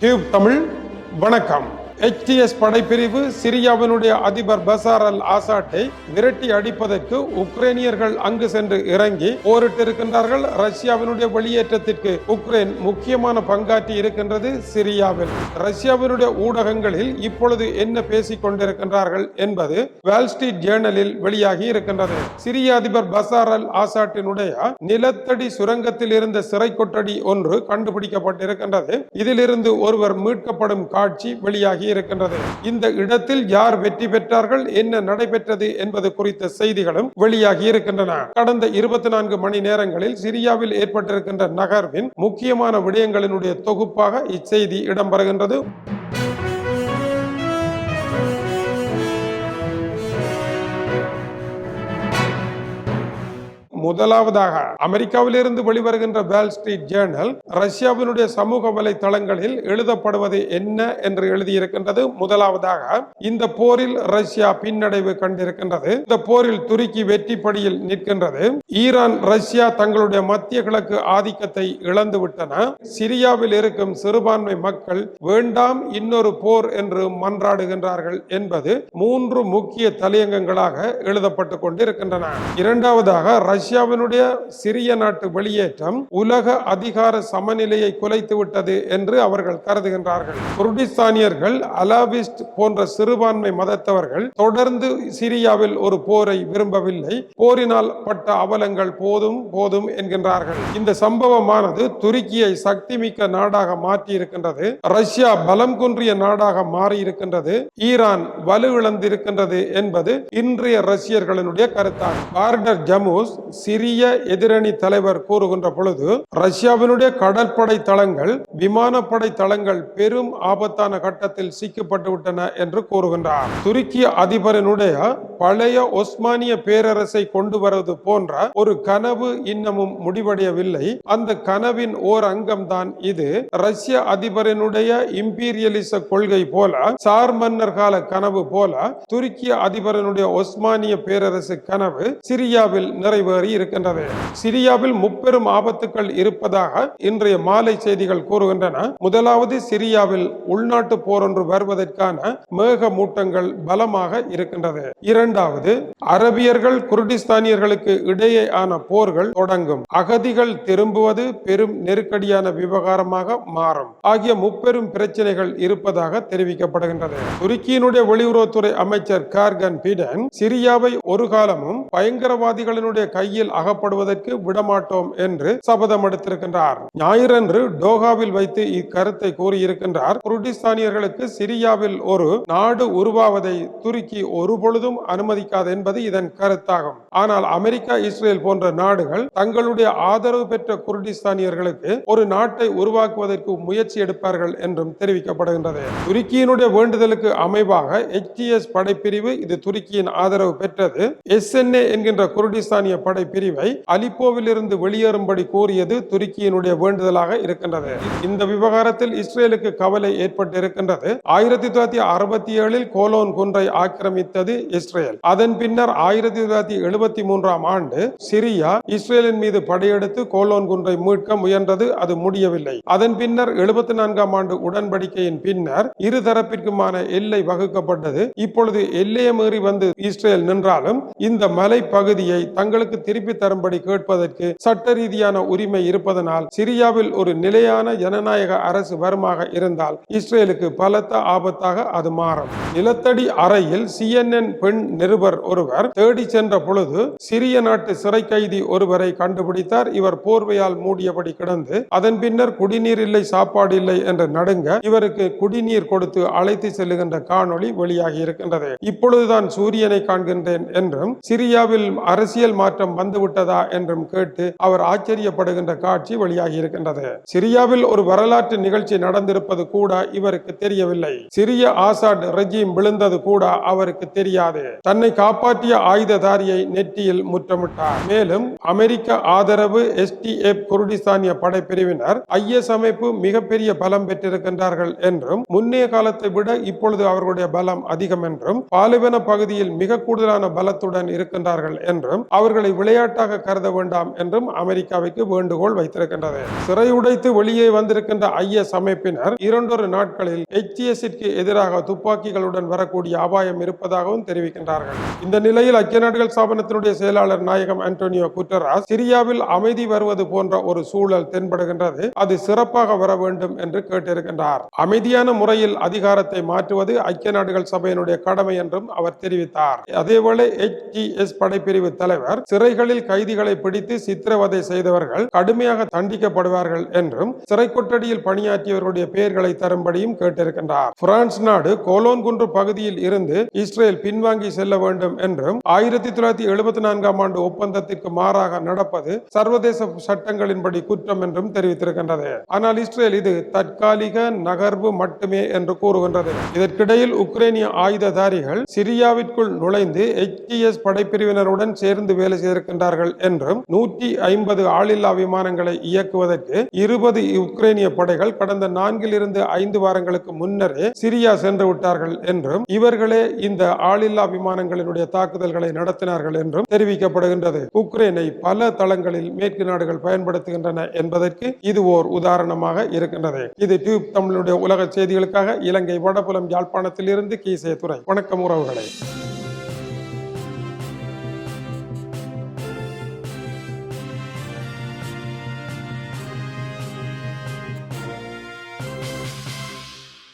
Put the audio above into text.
Tube Tamil வணக்கம். HTS படைப்பிரிவு சிரியாவினுடைய அதிபர் பசார் அல் ஆசாட்டை விரட்டி அடிப்பதற்கு உக்ரைனியர்கள் அங்கு சென்று இறங்கி போரிட்டிருக்கின்றார்கள். ரஷ்யாவினுடைய வெளியேற்றத்திற்கு உக்ரைன் முக்கியமான பங்காற்றி இருக்கின்றது சிரியாவில். ரஷ்யாவினுடைய ஊடகங்களில் இப்பொழுது என்ன பேசிக் கொண்டிருக்கின்றார்கள் என்பது வால் ஸ்ட்ரீட் ஜேர்னலில் வெளியாகி இருக்கின்றது. சிரிய அதிபர் பசார் அல் ஆசாட்டினுடைய நிலத்தடி சுரங்கத்தில் இருந்த சிறை கொட்டடி ஒன்று கண்டுபிடிக்கப்பட்டிருக்கின்றது. இதிலிருந்து ஒருவர் மீட்கப்படும் காட்சி வெளியாகி இருக்கின்றது. இந்த இடத்தில் யார் வெற்றி பெற்றார்கள் என்ன நடைபெற்றது என்பது குறித்த செய்திகளும் வெளியாகி இருக்கின்றன. கடந்த இருபத்தி நான்கு மணி நேரங்களில் சிரியாவில் ஏற்பட்டிருக்கின்ற நகர்வின் முக்கியமான விடயங்களினுடைய தொகுப்பாக இச்செய்தி இடம்பெறுகின்றது. முதலாவதாக அமெரிக்காவிலிருந்து வெளிவருகின்ற வேல் ஸ்ட்ரீட் ஜேர்னல் ரஷ்யாவினுடைய சமூக வலைத்தளங்களில் எழுதப்படுவது என்ன என்று எழுதியிருக்கின்றது. முதலாவதாக இந்த போரில் ரஷ்யா பின்னடைவு கண்டிருக்கின்றது. இந்த போரில் துருக்கி வெற்றி படியில் நிற்கின்றது. ஈரான் ரஷ்யா தங்களுடைய மத்திய கிழக்கு ஆதிக்கத்தை இழந்து விட்டன. சிரியாவில் இருக்கும் சிறுபான்மை மக்கள் வேண்டாம் இன்னொரு போர் என்று மன்றாடுகின்றார்கள் என்பது மூன்று முக்கிய தலையங்கங்களாக எழுதப்பட்டு கொண்டிருக்கின்றன. இரண்டாவதாக ரஷ்யாவினுடைய சிறிய நாட்டு வெளியேற்றம் உலக அதிகார சமநிலையை குலைத்து விட்டது என்று அவர்கள் கருதுகின்றார்கள். குர்டிஸ்தானியர்கள் அலாபிஸ்ட் போன்ற சிறுபான்மை மதத்தவர்கள் தொடர்ந்து சிரியாவில் ஒரு போரை விரும்பவில்லை. போரினால் பட்ட அவலங்கள் போதும் போதும் என்கின்றார்கள். இந்த சம்பவமானது துருக்கியை சக்திமிக்க நாடாக மாற்றி இருக்கின்றது ரஷ்யா பலம் குன்றிய நாடாக மாறி இருக்கின்றது ஈரான் வலு இழந்திருக்கின்றது என்பது இன்றைய ரஷ்யர்களினுடைய கருத்தாகும் பார்டர் ஜமூஸ் சிரிய எதிரணி தலைவர் கூறுகின்ற பொழுது ரஷ்யாவினுடைய கடற்படை தளங்கள் விமானப்படை தளங்கள் பெரும் ஆபத்தான கட்டத்தில் சிக்கப்பட்டு விட்டன என்று கூறுகின்றார். துருக்கி அதிபரனுடைய பழைய ஒஸ்மானிய பேரரசை கொண்டு வருவது போன்ற ஒரு கனவு இன்னமும் முடிவடையவில்லை. அந்த கனவின் ஓர் அங்கம்தான் இது. ரஷ்ய அதிபரனுடைய இம்பீரியலிச கொள்கை போல சார் மன்னர் கால கனவு போல துருக்கிய அதிபரனுடைய ஒஸ்மானிய பேரரசு கனவு சிரியாவில் நிறைவேறி இருக்கின்றது. சிரியாவில் முப்பெரும் ஆபத்துக்கள் இருப்பதாக இன்றைய மாலை செய்திகள் கூறுகின்றன. முதலாவது சிரியாவில் உள்நாட்டு போர் ஒன்று வருவதற்கான மேக மூட்டங்கள் பலமாக இருக்கின்றது. இரண்டாவது அரபியர்கள் குர்டிஸ்தானியர்களுக்கு இடையேயான போர்கள் தொடங்கும். அகதிகள் திரும்புவது பெரும் நெருக்கடியான விவகாரமாக மாறும். ஆகிய முப்பெரும் பிரச்சனைகள் இருப்பதாக தெரிவிக்கப்படுகின்றது. துருக்கியினுடைய வெளியுறவுத்துறை அமைச்சர் கார்கன் பீடன் சிரியாவை ஒரு காலமும் பயங்கரவாதிகளினுடைய கையில் அகப்படுவதற்கு விடமாட்டோம் என்று சபதம் எடுத்திருக்கின்றார். ஞாயிறன்று டோகாவில் வைத்து இக்கருத்தை கூறியிருக்கின்றார். குர்டிஸ்தானியர்களுக்கு சிரியாவில் ஒரு நாடு உருவாவதை துருக்கி ஒருபொழுதும் அனுமதிக்காது என்பது இதன் கருத்தாகும். ஆனால் அமெரிக்கா இஸ்ரேல் போன்ற நாடுகள் தங்களுடைய ஆதரவு பெற்ற குர்டிஸ்தானியர்களுக்கு ஒரு நாட்டை உருவாக்குவதற்கு முயற்சி எடுப்பார்கள் என்றும் தெரிவிக்கப்படுகின்றது. துருக்கியினுடைய வேண்டுதலுக்கு அமைவாக எச்டிஎஸ் படைப்பிரிவு இது துருக்கியின் ஆதரவு பெற்றது. எஸ்என்ஏ என்கின்ற குர்டிஸ்தானிய படைப்பிரிவை பிரிவை அலிப்போவிலிருந்து வெளியேறும்படி கூறியது துருக்கியினுடைய வேண்டுதலாக இருக்கின்றது. இந்த விவகாரத்தில் இஸ்ரேலுக்கு கவலை ஏற்பட்டிருக்கின்றது. ஆயிரத்தி தொள்ளாயிரத்தி அறுபத்தி ஏழில் கோலோன் குன்றை ஆக்கிரமித்தது இஸ்ரேல். அதன் பின்னர் ஆயிரத்தி தொள்ளாயிரத்தி எழுபத்தி மூன்றாம் ஆண்டு சிரியா இஸ்ரேலின் மீது படையெடுத்து கோலோன் குன்றை மீட்க முயன்றது. அது முடியவில்லை. அதன் பின்னர் எழுபத்தி நான்காம் ஆண்டு உடன்படிக்கையின் பின்னர் இருதரப்பிற்குமான எல்லை வகுக்கப்பட்டது. இப்பொழுது எல்லையை மீறி வந்து இஸ்ரேல் நின்றாலும் இந்த மலை பகுதியை தங்களுக்கு திருப்பி திருப்பி தரும்படி கேட்பதற்கு சட்ட ரீதியான உரிமை இருப்பதனால் சிரியாவில் ஒரு நிலையான ஜனநாயக அரசு வருமாக இருந்தால் இஸ்ரேலுக்கு பலத்த ஆபத்தாக அது மாறும். நிலத்தடி அறையில் சிஎன்என் பெண் நிருபர் ஒருவர் தேடி சென்ற பொழுது சிரிய நாட்டு சிறை கைதி ஒருவரை கண்டுபிடித்தார். இவர் போர்வையால் மூடியபடி கிடந்து அதன் பின்னர் குடிநீர் இல்லை சாப்பாடு இல்லை என்று நடுங்க இவருக்கு குடிநீர் கொடுத்து அழைத்து செல்லுகின்ற காணொளி வெளியாகி இருக்கின்றது. இப்பொழுதுதான் சூரியனை காண்கின்றேன் என்றும் சிரியாவில் அரசியல் மாற்றம் வந்த வந்துவிட்டதா என்றும் கேட்டு அவர் ஆச்சரியப்படுகின்ற காட்சி வெளியாகி இருக்கின்றது. சிரியாவில் ஒரு வரலாற்று நிகழ்ச்சி நடந்திருப்பது கூட இவருக்கு தெரியவில்லை. சிறிய ஆசாட் ரெஜிம் விழுந்தது கூட அவருக்கு தெரியாது. தன்னை காப்பாற்றிய ஆயுததாரியை நெற்றியில் முற்றமிட்டார். மேலும் அமெரிக்க ஆதரவு எஸ்டிஎப் குர்டிஸ்தானிய படைப்பிரிவினர் ஐஎஸ் அமைப்பு மிகப்பெரிய பலம் பெற்றிருக்கின்றார்கள் என்றும் முன்னைய காலத்தை விட இப்பொழுது அவர்களுடைய பலம் அதிகம் என்றும் பாலைவன பகுதியில் மிக கூடுதலான பலத்துடன் இருக்கின்றார்கள் என்றும் அவர்களை விளையாட்டு விளையாட்டாக கருத வேண்டாம் என்றும் அமெரிக்காவுக்கு வேண்டுகோள் வைத்திருக்கின்றது. சிறை உடைத்து வெளியே வந்திருக்கின்ற ஐஎஸ் அமைப்பினர் இரண்டொரு நாட்களில் எச்டிஎஸ்க்கு எதிராக துப்பாக்கிகளுடன் வரக்கூடிய அபாயம் இருப்பதாகவும் தெரிவிக்கின்றார்கள். இந்த நிலையில் ஐக்கிய நாடுகள் ஸ்தாபனத்தினுடைய செயலாளர் நாயகம் ஆண்டோனியோ குட்டராஸ் சிரியாவில் அமைதி வருவது போன்ற ஒரு சூழல் தென்படுகின்றது. அது சிறப்பாக வர வேண்டும் என்று கேட்டிருக்கின்றார். அமைதியான முறையில் அதிகாரத்தை மாற்றுவது ஐக்கிய நாடுகள் சபையினுடைய கடமை என்றும் அவர் தெரிவித்தார். அதேவேளை எஸ் படைப்பிரிவு தலைவர் சிறைகள் சிறைகளில் கைதிகளை பிடித்து சித்திரவதை செய்தவர்கள் கடுமையாக தண்டிக்கப்படுவார்கள் என்றும் சிறை கொட்டடியில் பெயர்களை தரும்படியும் கேட்டிருக்கின்றார். பிரான்ஸ் நாடு கோலோன் குன்று பகுதியில் இருந்து இஸ்ரேல் பின்வாங்கி செல்ல வேண்டும் என்றும் ஆயிரத்தி தொள்ளாயிரத்தி எழுபத்தி நான்காம் ஆண்டு ஒப்பந்தத்திற்கு மாறாக நடப்பது சர்வதேச சட்டங்களின்படி குற்றம் என்றும் தெரிவித்திருக்கின்றது. ஆனால் இஸ்ரேல் இது தற்காலிக நகர்வு மட்டுமே என்று கூறுகின்றது. இதற்கிடையில் உக்ரைனிய ஆயுததாரிகள் சிரியாவிற்குள் நுழைந்து எச்டிஎஸ் படைப்பிரிவினருடன் சேர்ந்து வேலை இருக்கின்றார்கள் என்றும் நூற்றி ஐம்பது ஆளில்லா விமானங்களை இயக்குவதற்கு இருபது உக்ரைனிய படைகள் கடந்த நான்கிலிருந்து ஐந்து வாரங்களுக்கு முன்னரே சிரியா சென்று விட்டார்கள் என்றும் இவர்களே இந்த ஆளில்லா விமானங்களினுடைய தாக்குதல்களை நடத்தினார்கள் என்றும் தெரிவிக்கப்படுகின்றது. உக்ரைனை பல தளங்களில் மேற்கு நாடுகள் பயன்படுத்துகின்றன என்பதற்கு இது ஓர் உதாரணமாக இருக்கின்றது. இது டியூப் தமிழுடைய உலக செய்திகளுக்காக இலங்கை வடபுலம் யாழ்ப்பாணத்தில் இருந்து கீசே துறை வணக்கம் உறவுகளை.